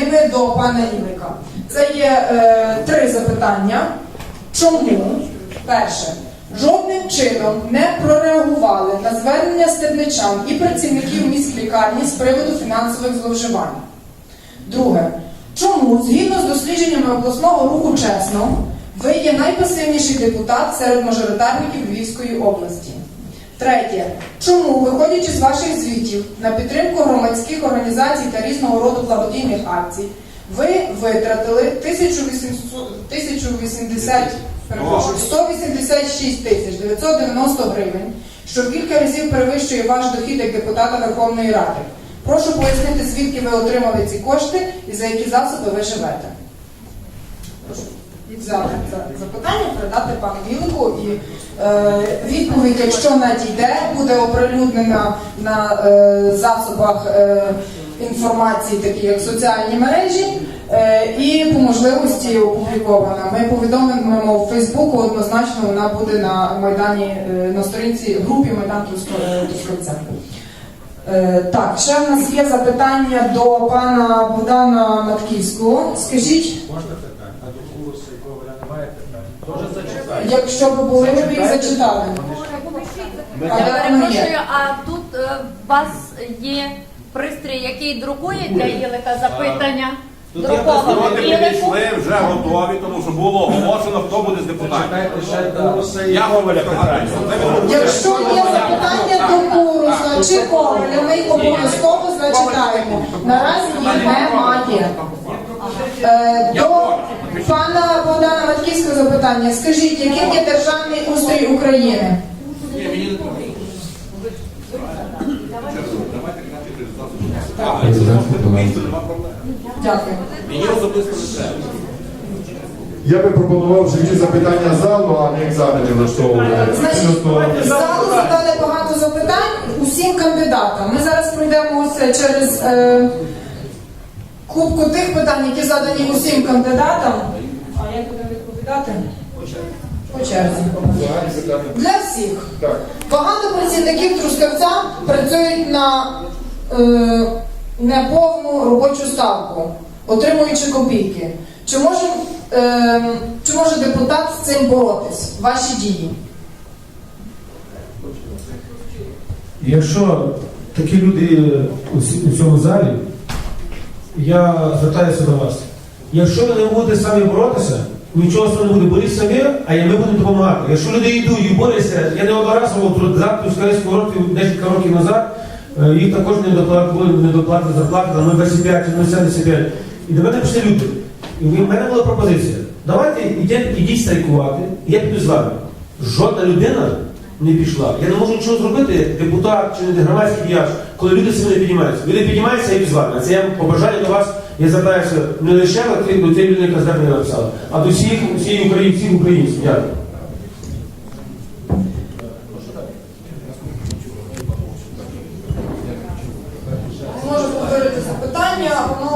Ми до пана Ілика. Це є е, три запитання. Чому перше жодним чином не прореагували на звернення стебничан і працівників міськлікарні з приводу фінансових зловживань? Друге, чому згідно з дослідженнями обласного руху чесно, ви є найпасивніший депутат серед мажоритарників Львівської області? Третє. Чому, виходячи з ваших звітів на підтримку громадських організацій та різного роду благодійних акцій, ви витратили 1800 1080, перепрошую, 186 тисяч 990 гривень, що в кілька разів перевищує ваш дохід як депутата Верховної Ради? Прошу пояснити, звідки ви отримали ці кошти і за які засоби ви живете. Прошу взяти це запитання, передати пану Вілику і е, відповідь, якщо надійде, буде оприлюднена на е, засобах е, інформації, такі як соціальні мережі, е, і по можливості опублікована. Ми повідомимо в Фейсбуку, однозначно вона буде на майдані е, на сторінці групі Майдан Трускавця. Трускавця. Е, Так, ще в нас є запитання до пана Богдана Матківського. Скажіть, Можна питання? А до курсу, якого немає питань? Тоже зачитайте. Якщо б були, ми їх зачитали. Я перепрошую, а тут е, у вас є пристрій, який друкує для Ілика запитання? Друковано. Ілику? підійшли вже готові, тому що було оголошено, хто буде з депутатів. Курси. Я говорю питання. Якщо є запитання до Куруса чи Коваля, ми їх обов'язково зачитаємо. Наразі їх немає. Е, До пана Богдана Матківського запитання. Скажіть, яким є державний устрій України? Дякую. Мені особисто не треба. Я би пропонував живі запитання залу, а не екзамени влаштовувати. Значить, залу задали багато запитань усім кандидатам. Ми зараз пройдемо це через е, кубку тих питань, які задані усім кандидатам. А як будемо відповідати? По черзі. Для всіх. Багато працівників Трускавця працюють на е, неповну робочу ставку, отримуючи копійки. Чи може, е, чи може депутат з цим боротись? Ваші дії? Якщо такі люди у цьому залі, я звертаюся до вас. Якщо ви не будете самі боротися, нічого з не буде. Боріть самі, а і ми будемо допомагати. Якщо люди йдуть і борються, я не одноразово тут завтра скоріше років, декілька років назад, е, їх також не доплатили, не доплатили зарплати, на 25 чи 75. І до мене пішли люди. І в мене була пропозиція. Давайте ідіть, ідіть страйкувати, я піду з вами. Жодна людина не пішла. Я не можу нічого зробити, депутат чи не громадський діяч, коли люди самі не піднімаються. Люди піднімаються і з. А це я побажаю до вас, я звертаюся не лише до тієї людини, яка звернення написала, а до всіх всіх українців українців. Дякую. Можу повторити запитання, воно